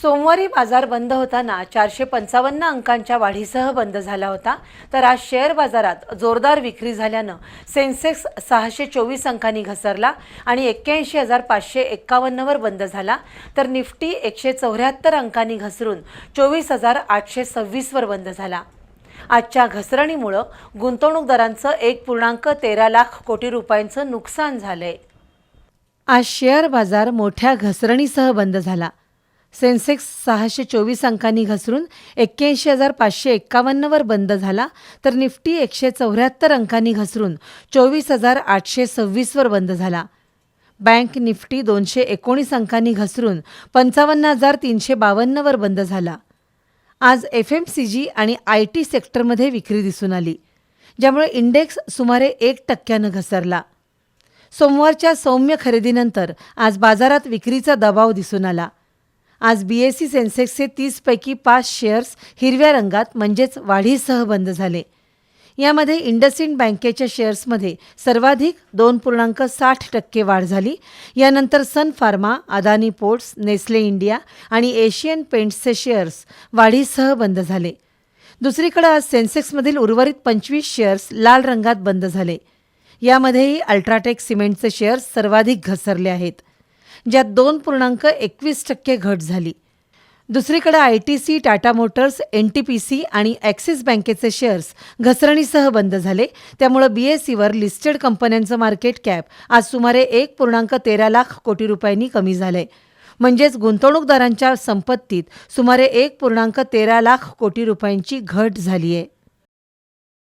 सोमवारी बाजार बंद होताना चारशे पंचावन्न अंकांच्या वाढीसह बंद झाला होता. तर आज शेअर बाजारात जोरदार विक्री झाल्यानं सेन्सेक्स सहाशे चोवीस अंकांनी घसरला आणि एक्क्याऐंशी हजार पाचशे एक्कावन्नवर बंद झाला. तर निफ्टी एकशे चौऱ्याहत्तर अंकांनी घसरून चोवीस हजार आठशे सव्वीसवर बंद झाला. आजच्या घसरणीमुळं गुंतवणूकदारांचं एक पूर्णांक तेरा लाख कोटी रुपयांचं नुकसान झालंय. आज शेअर बाजार मोठ्या घसरणीसह बंद झाला. सेन्सेक्स सहाशे चोवीस अंकांनी घसरून एक्क्याऐंशी हजार पाचशे एक्कावन्नवर बंद झाला तर निफ्टी एकशे चौऱ्याहत्तर अंकांनी घसरून चोवीस हजार आठशे सव्वीसवर बंद झाला. बँक निफ्टी दोनशे एकोणीस अंकांनी घसरून पंचावन्न हजार तीनशे बावन्नवर बंद झाला. आज एफ एम सी जी आणि आय टी सेक्टरमध्ये विक्री दिसून आली ज्यामुळे इंडेक्स सुमारे एक टक्क्यानं घसरला. सोमवारच्या सौम्य खरेदीनंतर आज बाजारात विक्रीचा दबाव दिसून आला. आज बी एस सी सेन्सेक्सचे तीसपैकी पाच शेअर्स हिरव्या रंगात म्हणजेच वाढीसह बंद झाले. यामध्ये इंडसइंड बँकेच्या शेअर्समध्ये सर्वाधिक दोन पूर्णांक साठ टक्के वाढ झाली. यानंतर सन pharma Adani ports Nestle India आणि एशियन पेंट्सचे शेअर्स वाढीसह बंद झाले. दुसरीकडे आज सेन्सेक्समधील उर्वरित पंचवीस शेअर्स लाल रंगात बंद झाले. यामध्येही अल्ट्राटेक सिमेंटचे शेअर्स सर्वाधिक घसरले आहेत. ज्यात दोन पूर्णांक एकवीस टक्के घट झाली. दुसरीकडे I T C Tata Motors N T P C आणि ॲक्सिस बँकेचे शेअर्स घसरणीसह बंद झाले. त्यामुळं बी एस सीवर लिस्टेड कंपन्यांचं मार्केट कॅप आज सुमारे एक पूर्णांक तेरा लाख कोटी रुपयांनी कमी झालंय. म्हणजेच गुंतवणूकदारांच्या संपत्तीत सुमारे एक पूर्णांक तेरा लाख कोटी रुपयांची घट झाली आहे